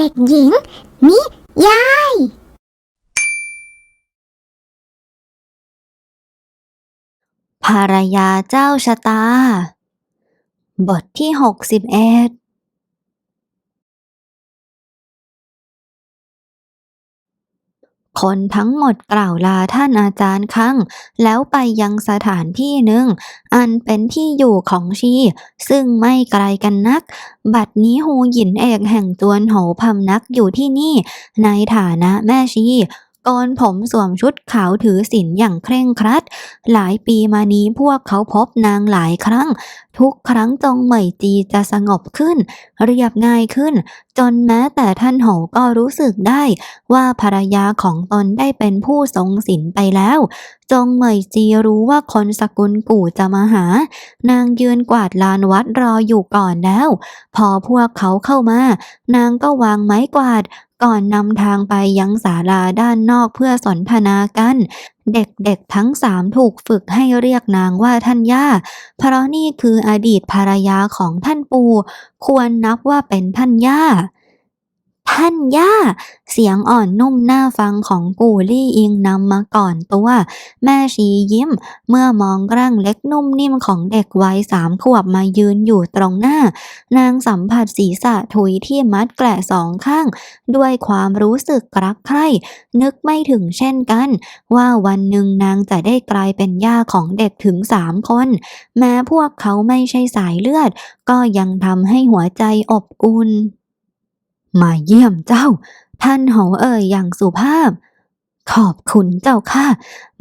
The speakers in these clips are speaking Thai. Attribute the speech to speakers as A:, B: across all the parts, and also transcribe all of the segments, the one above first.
A: เด็กหญิง นิยาย
B: ภรรยาเจ้าชะตา บทที่หกสิบเอ็ด คนทั้งหมดกล่าวลาท่านอาจารย์คังแล้วไปยังสถานที่หนึ่ง อันเป็นที่อยู่ของชี ซึ่งไม่ไกลกันนัก บัดนี้ฮูหยินเอกแห่งจวนโหพำนักอยู่ที่นี่ ในฐานะแม่ชี โกนผมสวมชุดขาวถือศีลอย่างเคร่งครัด หลายปีมานี้พวกเขาพบนางหลายครั้ง ทุกครั้งจงเหมยจีจะสงบขึ้น เรียบง่ายขึ้น จนแม้แต่ท่านโหก็รู้สึกได้ ว่าภรรยาของตนได้เป็นผู้ทรงศีลไปแล้ว จงเหมยจีรู้ว่าคนสกุลกู่จะมาหา นางยืนกวาดลานวัดรออยู่ก่อนแล้ว พอพวกเขาเข้ามา นางก็วางไม้กวาด ก่อนนำทางไปยังศาลาด้านนอกเพื่อสนทนากัน เด็กๆทั้งสามถูกฝึกให้เรียกนางว่าท่านย่า เพราะนี่คืออดีตภรรยาของท่านปู่ควรนับว่าเป็นท่านย่า ท่านย่า เสียงอ่อนนุ่มน่าฟังของกูลี่อิงนำมาก่อนตัว แม่ชียิ้ม เมื่อมองร่างเล็กนุ่มนิ่มของเด็กวัยสามขวบมายืนอยู่ตรงหน้า นางสัมผัสศีรษะถุยที่มัดแกละสองข้าง ด้วยความรู้สึกรักใคร่ นึกไม่ถึงเช่นกัน ว่าวันหนึ่งนางจะได้กลายเป็นย่าของเด็กถึงสามคน แม้พวกเขาไม่ใช่สายเลือด ก็ยังทำให้หัวใจอบอุ่น มาเยี่ยมเจ้า ท่านโหเอ่ยอย่างสุภาพ ขอบคุณเจ้าค่ะ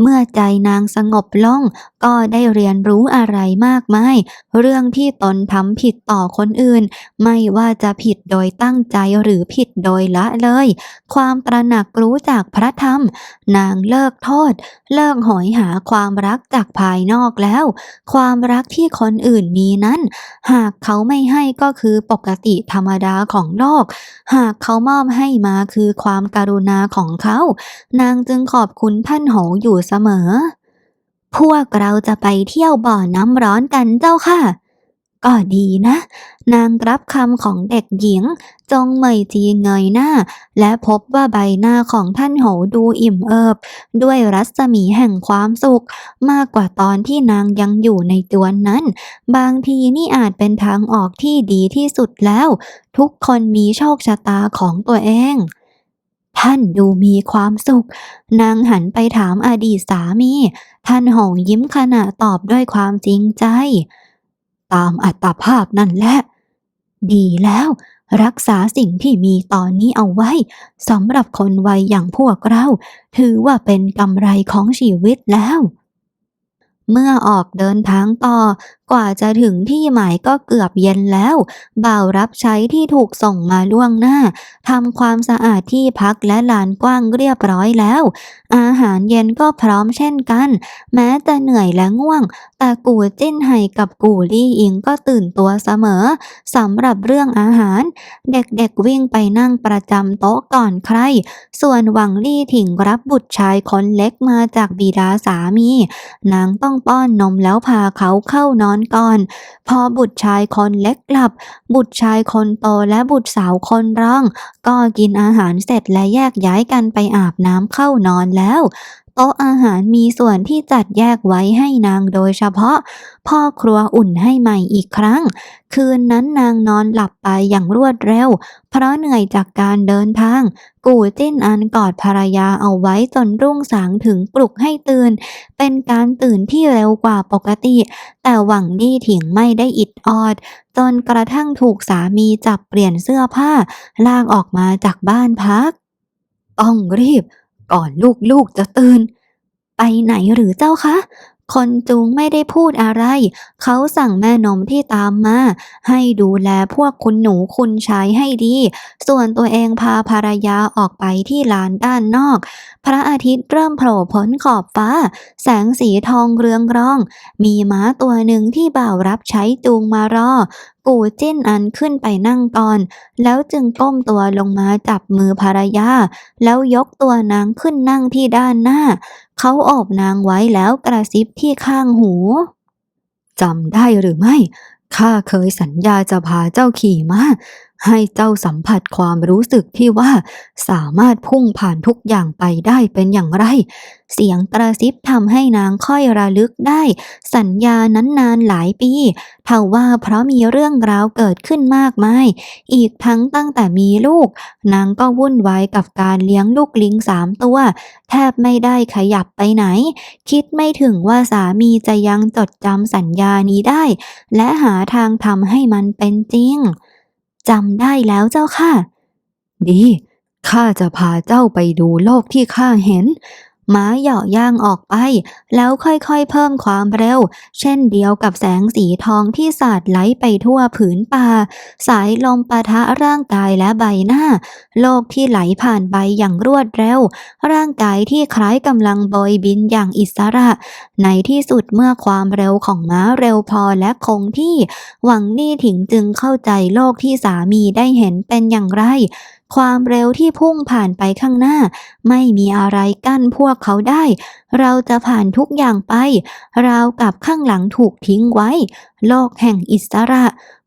B: เมื่อใจนางสงบลง ก็ได้เรียนรู้อะไรมากมาย เรื่องที่ตนทำผิดต่อคนอื่น ไม่ว่าจะผิดโดยตั้งใจหรือผิดโดยละเลย ความตระหนักรู้จากพระธรรม นางเลิกโทษ เลิกหอยหาความรักจากภายนอกแล้ว ความรักที่คนอื่นมีนั้น หากเขาไม่ให้ก็คือปกติธรรมดาของโลก หากเขามอบให้มาคือความการุณาของเขา นางจึงขอบคุณท่านโหอยู่เสมอ พวกเราจะไปเที่ยวบ่อน้ำร้อนกันเจ้าค่ะ ก็ดีนะ นางรับคำของเด็กหญิง จงเหมยจีเงยหน้า และพบว่าใบหน้าของท่านโหดูอิ่มเอิบ ด้วยรัศมีแห่งความสุข มากกว่าตอนที่นางยังอยู่ในจวนนั้น บางทีนี่อาจเป็นทางออกที่ดีที่สุดแล้ว ทุกคนมีโชคชะตาของตัวเอง ท่านดูมีความสุข นางหันไปถามอดีตสามี ท่านหองยิ้มขณะตอบด้วยความจริงใจ ตามอัตภาพนั่นแหละ ดีแล้ว รักษาสิ่งที่มีตอนนี้เอาไว้สำหรับคนวัยอย่างพวกเรา ถือว่าเป็นกำไรของชีวิตแล้วเมื่อออกเดินทางต่อ กว่าจะถึงที่หมายก็เกือบเย็นแล้ว บ่าวรับใช้ที่ถูกส่งมาล่วงหน้าทำความสะอาดที่พักและลานกว้างเรียบร้อยแล้ว อาหารเย็นก็พร้อมเช่นกัน แม้จะเหนื่อยและง่วง แต่กูจิ้นไห่กับกูลี่อิงก็ตื่นตัวเสมอสำหรับเรื่องอาหาร เด็กๆวิ่งไปนั่งประจำโต๊ะก่อนใคร ส่วนหวังลี่ถิงรับบุตรชายคนเล็กมาจากบิดาสามี นางต้องป้อนนมแล้วพาเขาเข้านอนก่อน พอบุตรชายคนเล็กหลับ บุตรชายคนโตและบุตรสาวคนร่อง ก็กินอาหารเสร็จและแยกย้ายกันไปอาบน้ำเข้านอนแล้ว โต๊ะอาหารมีส่วนที่จัดแยกไว้ให้นางโดยเฉพาะ พ่อครัวอุ่นให้ใหม่อีกครั้ง คืนนั้นนางนอนหลับไปอย่างรวดเร็ว เพราะเหนื่อยจากการเดินทาง กูจิ้นอันกอดภรรยาเอาไว้จนรุ่งสางถึงปลุกให้ตื่น เป็นการตื่นที่เร็วกว่าปกติ แต่หวังลี่ถิงไม่ได้อิดออด จนกระทั่งถูกสามีจับเปลี่ยนเสื้อผ้า ลากออกมาจากบ้านพัก ต้องรีบ ก่อนลูกๆจะตื่น ไปไหนหรือเจ้าคะ คนจูงไม่ได้พูดอะไร เขาสั่งแม่นมที่ตามมา ให้ดูแลพวกคุณหนูคุณชายให้ดี ส่วนตัวเองพาภรรยาออกไปที่ลานด้านนอก พระอาทิตย์เริ่มโผล่พ้นขอบฟ้า แสงสีทองเรืองรอง มีม้าตัวหนึ่งที่บ่าวรับใช้จูงมารอ กูจิ้นอันขึ้นไปนั่งก่อน แล้วจึงก้มตัวลงมาจับมือภรรยา แล้วยกตัวนางขึ้นนั่งที่ด้านหน้า เขาโอบนางไว้แล้วกระซิบที่ข้างหูจำได้หรือไม่ ข้าเคยสัญญาจะพาเจ้าขี่มาให้เจ้าสัมผัสความรู้สึกที่ว่า สามารถพุ่งผ่านทุกอย่างไปได้เป็นอย่างไร เสียงกระซิบทำให้นางค่อยระลึกได้ สัญญานั้นนานหลายปีเท่าว่าเพราะมีเรื่องราวเกิดขึ้นมากมาย อีกทั้งตั้งแต่มีลูก นางก็วุ่นวายกับการเลี้ยงลูกลิงสามตัว แทบไม่ได้ขยับไปไหน คิดไม่ถึงว่าสามีจะยังจดจำสัญญานี้ได้ และหาทางทำให้มันเป็นจริง จำได้แล้วเจ้าค่ะ ดี ข้าจะพาเจ้าไปดูโลกที่ข้าเห็น ม้าเหยาะย่างออกไป แล้วค่อยๆเพิ่มความเร็ว เช่นเดียวกับแสงสีทองที่สาดไหลไปทั่วผืนป่า สายลมปะทะร่างกายและใบหน้า โลกที่ไหลผ่านไปอย่างรวดเร็ว ร่างกายที่คล้ายกำลังโบยบินอย่างอิสระ ในที่สุดเมื่อความเร็วของม้าเร็วพอและคงที่ หวังลี่ถิงจึงเข้าใจโลกที่สามีได้เห็นเป็นอย่างไร ความเร็วที่พุ่งผ่านไปข้างหน้า ไม่มีอะไรกั้นพวกเขาได้ เราจะผ่านทุกอย่างไป ราวกับข้างหลังถูกทิ้งไว้ โลกแห่งอิสระ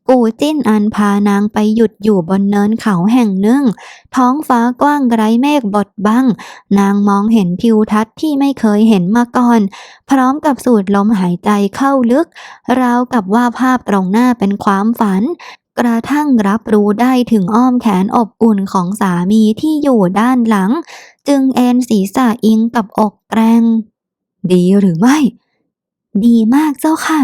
B: กูจิ้นอันพานางไปหยุดอยู่บนเนินเขาแห่งหนึ่ง ท้องฟ้ากว้างไร้เมฆบดบัง นางมองเห็นทิวทัศน์ที่ไม่เคยเห็นมาก่อน พร้อมกับสูดลมหายใจเข้าลึก ราวกับว่าภาพตรงหน้าเป็นความฝัน กระทั่งรับรู้ได้ถึงอ้อมแขนอบอุ่นของสามีที่อยู่ด้านหลัง จึงเอนศีรษะอิงกับอกแกรง ดีหรือไม่ ดีมากเจ้าค่ะ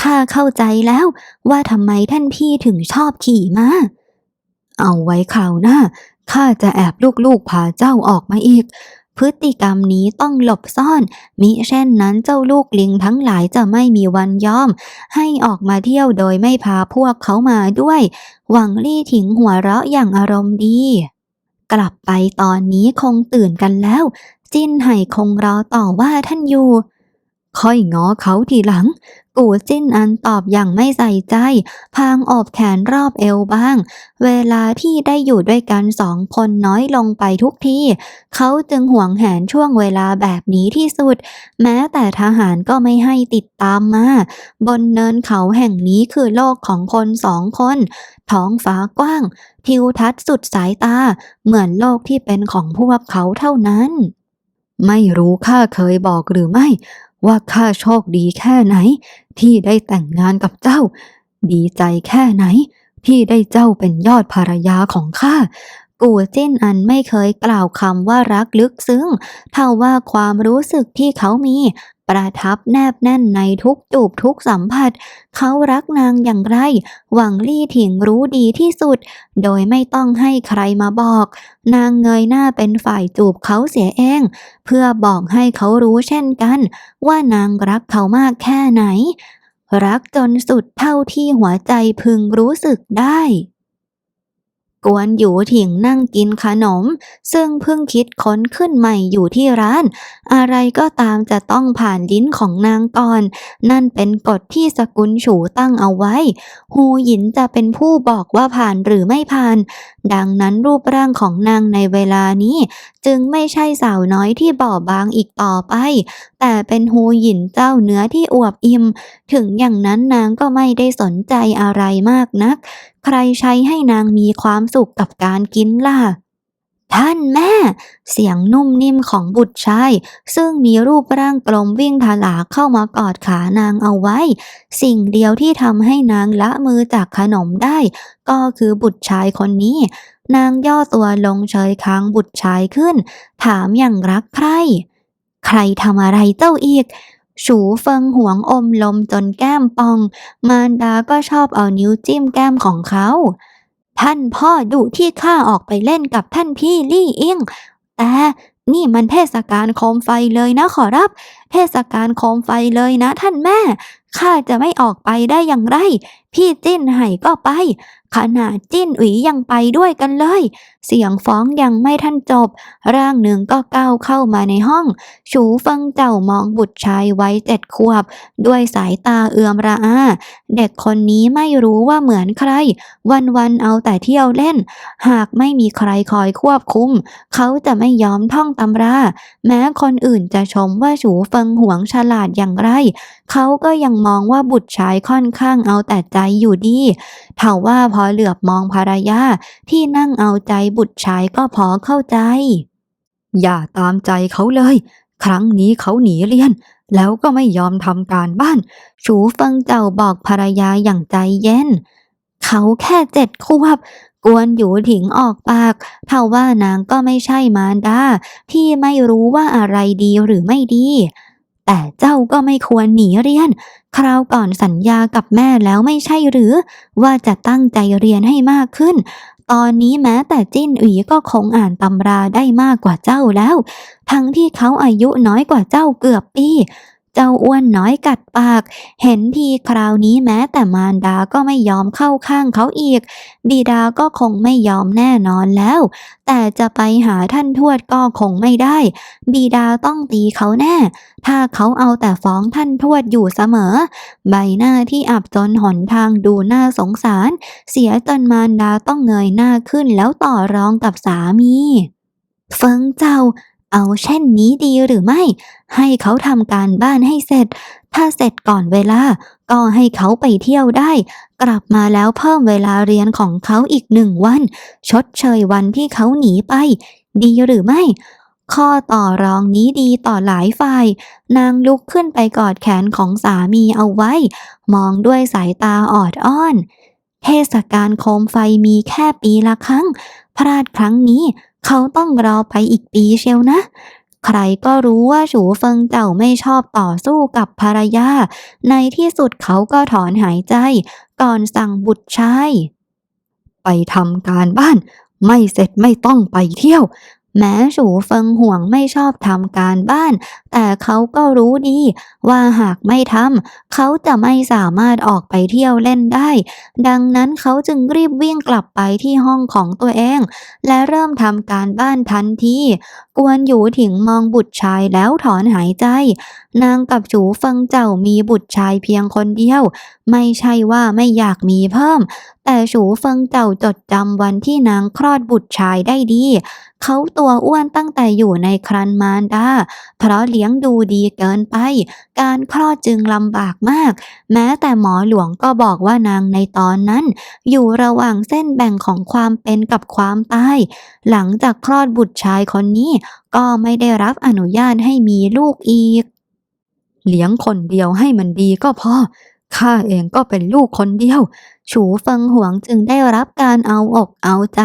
B: ข้าเข้าใจแล้วว่าทำไมท่านพี่ถึงชอบขี่ม้า เอาไว้คราวหน้าข้าจะแอบลูกๆพาเจ้าออกมาอีก พฤติกรรมนี้ต้องหลบซ่อน มิเช่นนั้นเจ้าลูกลิงทั้งหลายจะไม่มีวันยอม ให้ออกมาเที่ยวโดยไม่พาพวกเขามาด้วย หวังลี่ถิงหัวเราะอย่างอารมณ์ดี กลับไปตอนนี้คงตื่นกันแล้ว จิ้นไห่คงรอต่อว่าท่านอยู่ ค่อยง้อเขาทีหลัง กูจิ้นอันตอบอย่างไม่ใส่ใจ พางอบแขนรอบเอวบ้าง เวลาที่ได้อยู่ด้วยกันสองคนน้อยลงไปทุกทีเขาจึงหวงแหนช่วงเวลาแบบนี้ที่สุด แม้แต่ทหารก็ไม่ให้ติดตามมา บนเนินเขาแห่งนี้คือโลกของคนสองคน ท้องฟ้ากว้าง ทิวทัศน์สุดสายตา เหมือนโลกที่เป็นของพวกเขาเท่านั้นไม่รู้ข้าเคยบอกหรือไม่ ว่าข้าโชคดีแค่ไหน ที่ได้แต่งงานกับเจ้า ดีใจแค่ไหน ที่ได้เจ้าเป็นยอดภรรยาของข้ากูจิ้นอันไม่เคยกล่าวคำว่ารักลึกซึ้งเท่าว่าความรู้สึกที่เขามี ประทับแนบแน่นในทุกจูบทุกสัมผัส เขารักนางอย่างไร หวังลี่ถิงรู้ดีที่สุด โดยไม่ต้องให้ใครมาบอก นางเงยหน้าเป็นฝ่ายจูบเขาเสียเอง เพื่อบอกให้เขารู้เช่นกัน ว่านางรักเขามากแค่ไหน รักจนสุดเท่าที่หัวใจพึงรู้สึกได้ กวนหยูถิงนั่งกินขนม ซึ่งเพิ่งคิดค้นขึ้นใหม่อยู่ที่ร้าน อะไรก็ตามจะต้องผ่านลิ้นของนางก่อน นั่นเป็นกฎที่สกุลฉูตั้งเอาไว้ ฮูหยินจะเป็นผู้บอกว่าผ่านหรือไม่ผ่าน ดังนั้นรูปร่างของนางในเวลานี้ จึงไม่ใช่สาวน้อยที่บอบบางอีกต่อไป แต่เป็นฮูหยินเจ้าเนื้อที่อวบอิ่ม ถึงอย่างนั้นนางก็ไม่ได้สนใจอะไรมากนักใครใช้ให้นางมีความสุขกับการกินล่ะ ท่านแม่ เสียงนุ่มนิ่มของบุตรชาย ซึ่งมีรูปร่างกลมวิ่งถลาเข้ามากอดขานางเอาไว้ สิ่งเดียวที่ทำให้นางละมือจากขนมได้ ก็คือบุตรชายคนนี้ นางย่อตัวลงเฉยค้างบุตรชายขึ้น ถามอย่างรักใคร่ใครทำอะไรเจ้าอีก ฉูเฟิงหวงอมลมจนแก้มปอง มารดาก็ชอบเอานิ้วจิ้มแก้มของเขา ท่านพ่อดุที่ข้าออกไปเล่นกับท่านพี่ลี่อิงแต่นี่มันเทศกาลโคมไฟเลยนะขอรับ เทศกาลโคมไฟเลยนะท่านแม่ ข้าจะไม่ออกไปได้อย่างไร พี่จิ้นไห่ก็ไป ขนาดจิ้นอุ๋ยยังไปด้วยกันเลยเสียงฟ้องยังไม่ทันจบ ร่างหนึ่งก็ก้าวเข้ามาในห้อง ฉูเฟิงเจ้ามองบุตรชายไว้เจ็ดขวบ ด้วยสายตาเอือมระอา เด็กคนนี้ไม่รู้ว่าเหมือนใคร วันๆเอาแต่เที่ยวเล่น หากไม่มีใครคอยควบคุม เขาจะไม่ยอมท่องตำรา แม้คนอื่นจะชมว่าฉูเฟิงหวงฉลาดอย่างไร เขาก็ยังมองว่าบุตรชายค่อนข้างเอาแต่ใจอยู่ดีเท่าว่าพอเหลือบมองภรรยาที่นั่งเอาใจบุตรชายก็พอเข้าใจ อย่าตามใจเขาเลย ครั้งนี้เขาหนีเรียน แล้วก็ไม่ยอมทำการบ้าน ชูเฟิงเจ้าบอกภรรยาอย่างใจเย็น เขาแค่เจ็ดขวบกวนอยู่ถิงออกปากเท่าว่านางก็ไม่ใช่มารดาที่ไม่รู้ว่าอะไรดีหรือไม่ดี แต่เจ้าก็ไม่ควรหนีเรียน คราวก่อนสัญญากับแม่แล้วไม่ใช่หรือ ว่าจะตั้งใจเรียนให้มากขึ้น ตอนนี้แม้แต่จิ้นอวี่ก็คงอ่านตำราได้มากกว่าเจ้าแล้ว ทั้งที่เขาอายุน้อยกว่าเจ้าเกือบปี เจ้าอ้วนน้อยกัดปาก เห็นทีคราวนี้แม้แต่มารดาก็ไม่ยอมเข้าข้างเขาอีก บิดาก็คงไม่ยอมแน่นอนแล้ว แต่จะไปหาท่านทวดก็คงไม่ได้ บิดาต้องตีเขาแน่ ถ้าเขาเอาแต่ฟ้องท่านทวดอยู่เสมอ ใบหน้าที่อับจนหนทางดูน่าสงสาร เสียจนมารดาต้องเงยหน้าขึ้นแล้วต่อรองกับสามีเฟิงเจ้า เอาเช่นนี้ดีหรือไม่ ให้เขาทำการบ้านให้เสร็จ ถ้าเสร็จก่อนเวลา ก็ให้เขาไปเที่ยวได้ กลับมาแล้วเพิ่มเวลาเรียนของเขาอีกหนึ่งวัน ชดเชยวันที่เขาหนีไป ดีหรือไม่ ข้อต่อรองนี้ดีต่อหลายฝ่าย นางลุกขึ้นไปกอดแขนของสามีเอาไว้ มองด้วยสายตาออดอ้อน เทศกาลโคมไฟมีแค่ปีละครั้ง พลาดครั้งนี้ เขาต้องรอไปอีกปีเชียวนะ ใครก็รู้ว่าฉูเฟิงเจ้าไม่ชอบต่อสู้กับภรรยา ในที่สุดเขาก็ถอนหายใจ ก่อนสั่งบุตรชาย ไปทำการบ้าน ไม่เสร็จไม่ต้องไปเที่ยว แม้ฉูเฟิงห่วงไม่ชอบทำการบ้าน แต่เขาก็รู้ดี ว่าหากไม่ทำเขาจะไม่สามารถออกไปเที่ยวเล่นได้ ดังนั้นเขาจึงรีบวิ่งกลับไปที่ห้องของตัวเอง และเริ่มทำการบ้านทันทีกวนอยู่ถิงมองบุตรชายแล้วถอนหายใจ นางกับฉูเฟิงเจ้ามีบุตรชายเพียงคนเดียว ไม่ใช่ว่าไม่อยากมีเพิ่ม แต่ฉูเฟิงเจ้าจดจำวันที่นางคลอดบุตรชายได้ดี เขาตัวอ้วนตั้งแต่อยู่ในครันมารดา เพราะเลี้ยงดูดีเกินไป การคลอดจึงลำบากมาก แม้แต่หมอหลวงก็บอกว่านางในตอนนั้น อยู่ระหว่างเส้นแบ่งของความเป็นกับความตาย หลังจากคลอดบุตรชายคนนี้ ก็ไม่ได้รับอนุญาตให้มีลูกอีก เลี้ยงคนเดียวให้มันดีก็พอ ข้าเองก็เป็นลูกคนเดียว ฉูเฟิงหวงจึงได้รับการเอาอกเอาใจ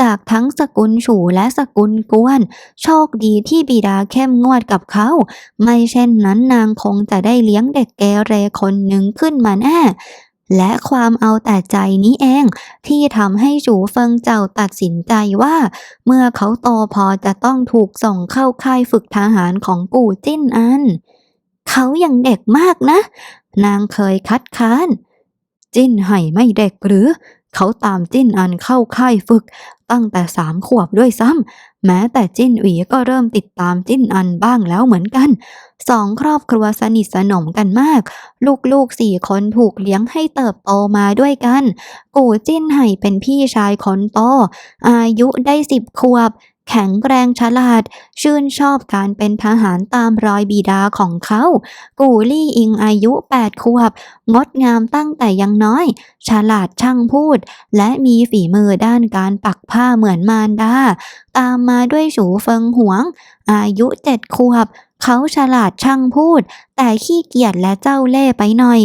B: จากทั้งสกุลฉูและสกุลกวน โชคดีที่บิดาเข้มงวดกับเขา ไม่เช่นนั้นนางคงจะได้เลี้ยงเด็กเกเรคนหนึ่งขึ้นมาแน่และความเอาแต่ใจนี้เอง ที่ทำให้ฉูเฟิงเจ้าตัดสินใจว่า เมื่อเขาโตพอจะต้องถูกส่งเข้าค่ายฝึกทหารของกู่จิ้นอัน เขายังเด็กมากนะ นางเคยคัดค้าน จิ้นไห่ไม่เด็กหรือ เขาตามจิ้นอันเข้าค่ายฝึก ตั้งแต่สามขวบด้วยซ้ำแม้แต่จิ้นหวีก็เริ่มติดตามจิ้นอันบ้างแล้วเหมือนกัน สองครอบครัวสนิทสนมกันมาก ลูกๆสี่คนถูกเลี้ยงให้เติบโตมาด้วยกัน กูจิ้นไห่เป็นพี่ชายคนโตอายุได้สิบขวบ แข็งแรงฉลาด ชื่นชอบการเป็นทหารตามรอยบิดาของเขา กูลี่อิงอายุ 8 ขวบ งดงามตั้งแต่ยังน้อย ฉลาดช่างพูด และมีฝีมือด้านการปักผ้าเหมือนมารดา ตามมาด้วยฉูเฟิงหวง อายุ 7 ขวบ เขาฉลาดช่างพูด แต่ขี้เกียจและเจ้าเล่ไปหน่อย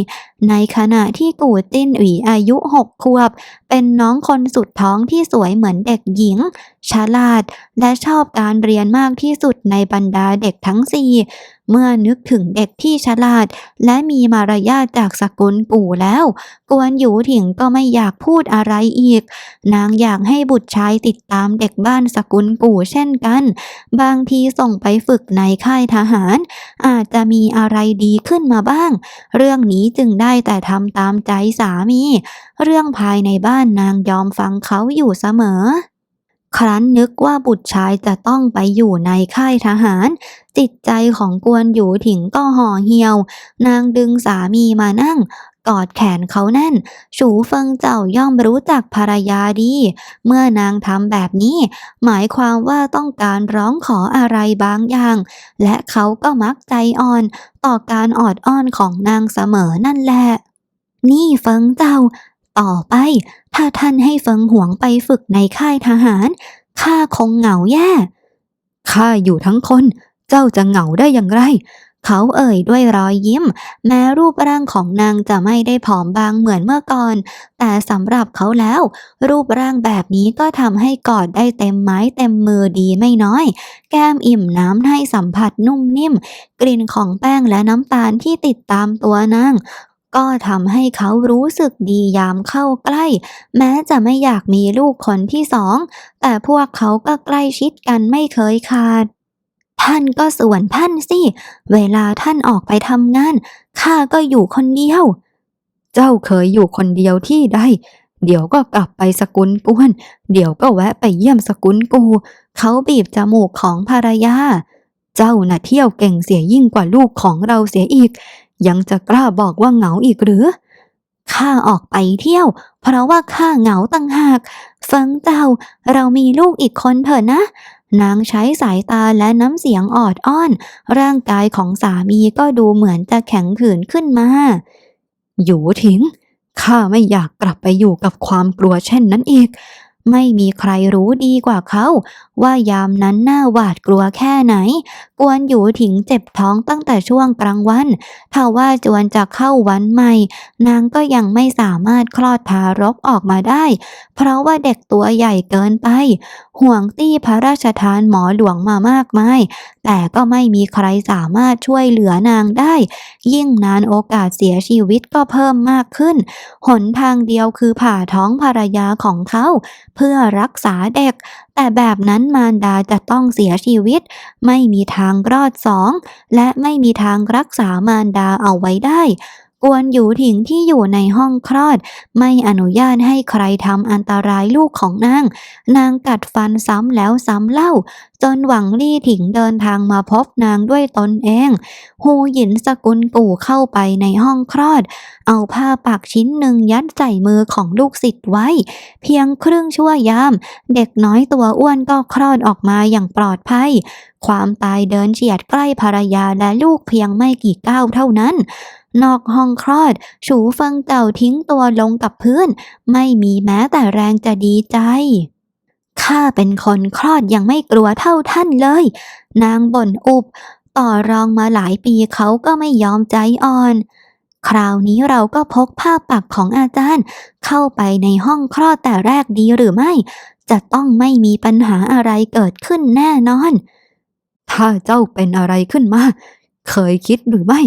B: ในขณะที่กูจิ้นอุ๋ยอายุ6ขวบ เป็นน้องคนสุดท้องที่สวยเหมือนเด็กหญิง ฉลาด และชอบการเรียนมากที่สุดในบรรดาเด็กทั้งสี่เมื่อนึกถึงเด็กที่ฉลาด และมีมารยาทจากสกุลกู่แล้ว กวนหยูถิงก็ไม่อยากพูดอะไรอีก นางอยากให้บุตรชายติดตามเด็กบ้านสกุลกู่เช่นกัน บางทีส่งไปฝึกในค่ายทหาร อาจจะมีอะไรดีขึ้นมาบ้าง เรื่องนี้จึงได้แต่ทำตามใจสามี เรื่องภายในบ้านนางยอมฟังเขาอยู่เสมอ ครั้นนึกว่าบุตรชายจะต้องไปอยู่ในค่ายทหาร จิตใจของกวนอยู่ถิงก็ห่อเหี่ยว นางดึงสามีมานั่ง กอดแขนเขาแน่นฉูเฟิงเจ้าย่อมรู้จักภรรยาดี เมื่อนางทำแบบนี้ หมายความว่าต้องการร้องขออะไรบางอย่าง และเขาก็มักใจอ่อน ต่อการออดอ้อนของนางเสมอนั่นแหละ นี่เฟิงเจ้า ต่อไป ถ้าท่านให้เฟิงหวงไปฝึกในค่ายทหารข้าคงเหงาแย่ข้าอยู่ทั้งคน เจ้าจะเหงาได้อย่างไร เขาเอ่ยด้วยรอยยิ้ม แม้รูปร่างของนางจะไม่ได้ผอมบางเหมือนเมื่อก่อน แต่สำหรับเขาแล้ว รูปร่างแบบนี้ก็ทำให้กอดได้เต็มไม้เต็มมือดีไม่น้อย แก้มอิ่มน้ำให้สัมผัสนุ่มนิ่ม กลิ่นของแป้งและน้ำตาลที่ติดตามตัวนางก็ทำให้เขารู้สึกดียามเข้าใกล้ แม้จะไม่อยากมีลูกคนที่สอง แต่พวกเขาก็ใกล้ชิดกันไม่เคยขาด ท่านก็ส่วนท่านสิ เวลาท่านออกไปทำงาน ข้าก็อยู่คนเดียว เจ้าเคยอยู่คนเดียวที่ใด เดี๋ยวก็กลับไปสกุลกวน เดี๋ยวก็แวะไปเยี่ยมสกุลกู เขาบีบจมูกของภรรยา เจ้าน่ะเที่ยวเก่งเสียยิ่งกว่าลูกของเราเสียอีก ยังจะกล้าบอกว่าเหงาอีกหรือ ข้าออกไปเที่ยว เพราะว่าข้าเหงาตั้งหาก เฟิงเจ้าเรามีลูกอีกคนเถอะนะ นางใช้สายตาและน้ำเสียงออดอ้อน ร่างกายของสามีก็ดูเหมือนจะแข็งขืนขึ้นมาอยู่ทิ้งข้าไม่อยากกลับไปอยู่กับความกลัวเช่นนั้นอีก ไม่มีใครรู้ดีกว่าเขา ว่ายามนั้นน่าหวาดกลัวแค่ไหน กวนอยู่ถิงเจ็บท้องตั้งแต่ช่วงกลางวันถ้าว่าจวนจะเข้าวันใหม่ นางก็ยังไม่สามารถคลอดทารกออกมาได้ เพราะว่าเด็กตัวใหญ่เกินไป ห่วงตี้พระราชทานหมอหลวงมามากมาย แต่ก็ไม่มีใครสามารถช่วยเหลือนางได้ ยิ่งนานโอกาสเสียชีวิตก็เพิ่มมากขึ้น หนทางเดียวคือผ่าท้องภรรยาของเขา เพื่อรักษาเด็ก แต่แบบนั้นมารดาจะต้องเสียชีวิต ไม่มีทางรอดสอง และไม่มีทางรักษามารดาเอาไว้ได้ กวนอยู่ถิงที่อยู่ในห้องคลอด ไม่อนุญาตให้ใครทำอันตรายลูกของนาง นางกัดฟันซ้ำแล้วซ้ำเล่า จนหวังลี่ถิงเดินทางมาพบนางด้วยตนเองฮูหยินสกุลกู่เข้าไปในห้องคลอด เอาผ้าปักชิ้นหนึ่งยัดใส่มือของลูกศิษย์ไว้ เพียงครึ่งชั่วยาม เด็กน้อยตัวอ้วนก็คลอดออกมาอย่างปลอดภัยความตายเดินเฉียดใกล้ภรรยาและลูกเพียงไม่กี่ก้าวเท่านั้น นอกห้องคลอด ฉูเฟิงเต่าทิ้งตัวลงกับพื้น ไม่มีแม้แต่แรงจะดีใจข้าเป็นคนคลอดยังไม่กลัวเท่าท่านเลย นางบ่นอุบ ต่อรองมาหลายปีเขาก็ไม่ยอมใจอ่อน คราวนี้เราก็พกผ้าปักของอาจารย์ เข้าไปในห้องคลอดแต่แรกดีหรือไม่ จะต้องไม่มีปัญหาอะไรเกิดขึ้นแน่นอน ถ้าเจ้าเป็นอะไรขึ้นมา เคยคิดหรือไม่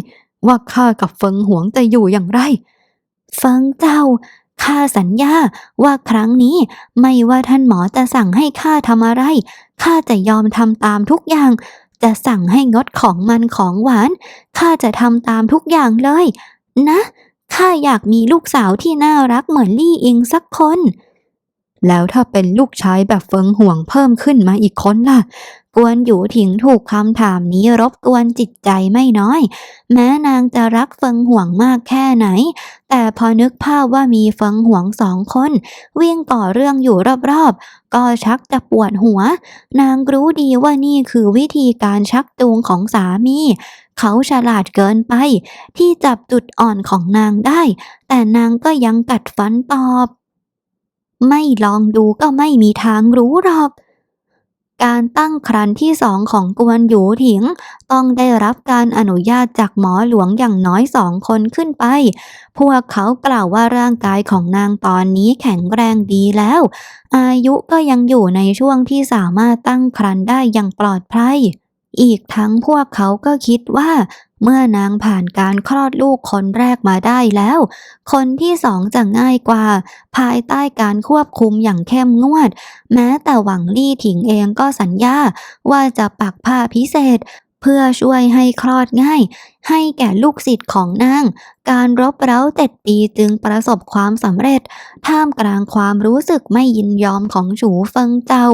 B: ว่าข้ากับเฟิงหวงจะอยู่อย่างไร เฟิงเจ้าข้าสัญญาว่าครั้งนี้ไม่ว่าท่านหมอจะสั่งให้ข้าทำอะไรข้าจะยอมทำตามทุกอย่าง จะสั่งให้งดของมันของหวานข้าจะทำตามทุกอย่างเลย นะข้าอยากมีลูกสาวที่น่ารักเหมือนลี่อิงสักคน แล้วถ้าเป็นลูกชายแบบเฟิงห่วงเพิ่มขึ้นมาอีกคนล่ะ กวนอยู่ถิงถูกคำถามนี้รบกวนจิตใจไม่น้อย แม้นางจะรักเฟิงห่วงมากแค่ไหน แต่พอนึกภาพว่ามีเฟิงห่วงสองคน วิ่งก่อเรื่องอยู่รอบๆ ก็ชักจะปวดหัว นางรู้ดีว่านี่คือวิธีการชักจูงของสามี เขาฉลาดเกินไป ที่จับจุดอ่อนของนางได้ แต่นางก็ยังกัดฟันตอบ ไม่ลองดูก็ไม่มีทางรู้หรอก การตั้งครรภ์ที่สองของกวนหยูถิง ต้องได้รับการอนุญาตจากหมอหลวงอย่างน้อยสองคนขึ้นไป พวกเขากล่าวว่าร่างกายของนางตอนนี้แข็งแรงดีแล้ว อายุก็ยังอยู่ในช่วงที่สามารถตั้งครรภ์ได้อย่างปลอดภัยอีกทั้งพวกเขาก็คิดว่า เมื่อนางผ่านการคลอดลูกคนแรกมาได้แล้ว คนที่สองจะง่ายกว่า ภายใต้การควบคุมอย่างเข้มงวด แม้แต่หวังลี่ถิงเองก็สัญญาว่าจะปักผ้าพิเศษ เพื่อช่วยให้คลอดง่าย ให้แก่ลูกศิษย์ของนาง การรบเร้าเจ็ดปีจึงประสบความสำเร็จ ท่ามกลางความรู้สึกไม่ยินยอมของฉูเฟิงเจ้า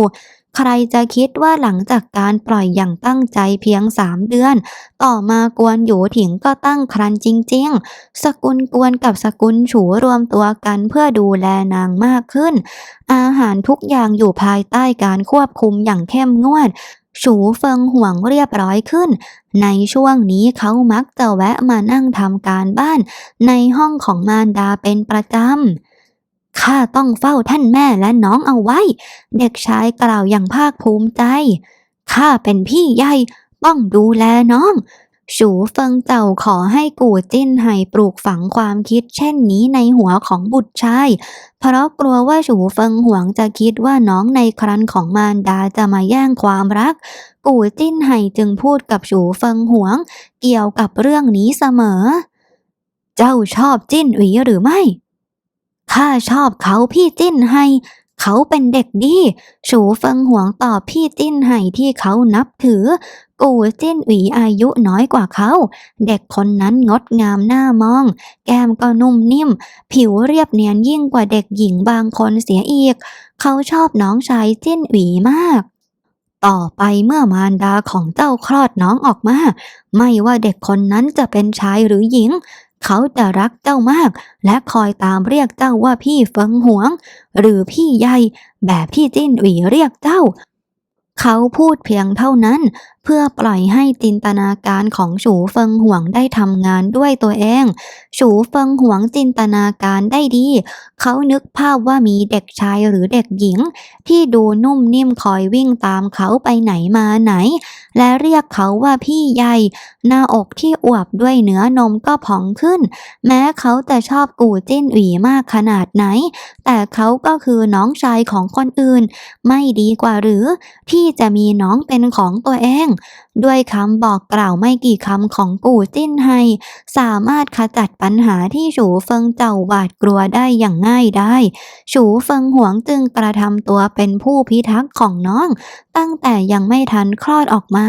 B: ใครจะคิดว่าหลังจากการปล่อยอย่างตั้งใจเพียงสามเดือน ต่อมากวนหยูถิงก็ตั้งครรภ์จริง ๆ สกุลกวนกับสกุลฉูรวมตัวกันเพื่อดูแลนางมากขึ้น อาหารทุกอย่างอยู่ภายใต้การควบคุมอย่างเข้มงวดฉูเฟิงห่วงเรียบร้อยขึ้น ในช่วงนี้เขามักจะแวะมานั่งทำการบ้าน ในห้องของมารดาเป็นประจำ ข้าต้องเฝ้าท่านแม่และน้องเอาไว้ เด็กชายกล่าวอย่างภาคภูมิใจ ข้าเป็นพี่ใหญ่ต้องดูแลน้องฉูเฟิงเจ้าขอให้กู่จิ้นไห่ปลูกฝังความคิดเช่นนี้ในหัวของบุตรชาย เพราะกลัวว่าฉูเฟิงหวงจะคิดว่าน้องในครันของมารดาจะมาแย่งความรัก กู่จิ้นไห่จึงพูดกับฉูเฟิงหวง เกี่ยวกับเรื่องนี้เสมอ เจ้าชอบจิ้นหวีหรือไม่ ข้าชอบเขาพี่จิ้นไห่เขาเป็นเด็กดีฉูเฟิงหวงต่อพี่จิ้นไห่ที่เขานับถือ กูจิ้นหวีอายุน้อยกว่าเขา เด็กคนนั้นงดงามน่ามอง แก้มก็นุ่มนิ่ม ผิวเรียบเนียนยิ่งกว่าเด็กหญิงบางคนเสียอีก เขาชอบน้องชายจิ้นหวีมาก ต่อไปเมื่อมารดาของเจ้าคลอดน้องออกมา ไม่ว่าเด็กคนนั้นจะเป็นชายหรือหญิง เขาจะรักเจ้ามาก และคอยตามเรียกเจ้าว่าพี่เฟิงหวง หรือพี่ใหญ่แบบที่จิ้นหวีเรียกเจ้า เขาพูดเพียงเท่านั้น เพื่อปล่อยให้จินตนาการของฉูเฟิงหวงได้ทำงานด้วยตัวเอง ฉูเฟิงหวงจินตนาการได้ดี เขานึกภาพว่ามีเด็กชายหรือเด็กหญิง ที่ดูนุ่มนิ่มคอยวิ่งตามเขาไปไหนมาไหน และเรียกเขาว่าพี่ใหญ่หน้าอกที่อวบด้วยเนื้อนมก็พองขึ้น แม้เขาจะชอบกู่จิ้นหวีมากขนาดไหน แต่เขาก็คือน้องชายของคนอื่น ไม่ดีกว่าหรือ ที่จะมีน้องเป็นของตัวเองด้วยคำบอกกล่าวไม่กี่คำของกู่จิ้นไฮสามารถขจัดปัญหาที่ฉูเฟิงเจ้าหวาดกลัวได้อย่างง่ายได้ฉูเฟิงหวงจึงกระทำตัวเป็นผู้พิทักษ์ของน้อง ตั้งแต่ยังไม่ทันคลอดออกมา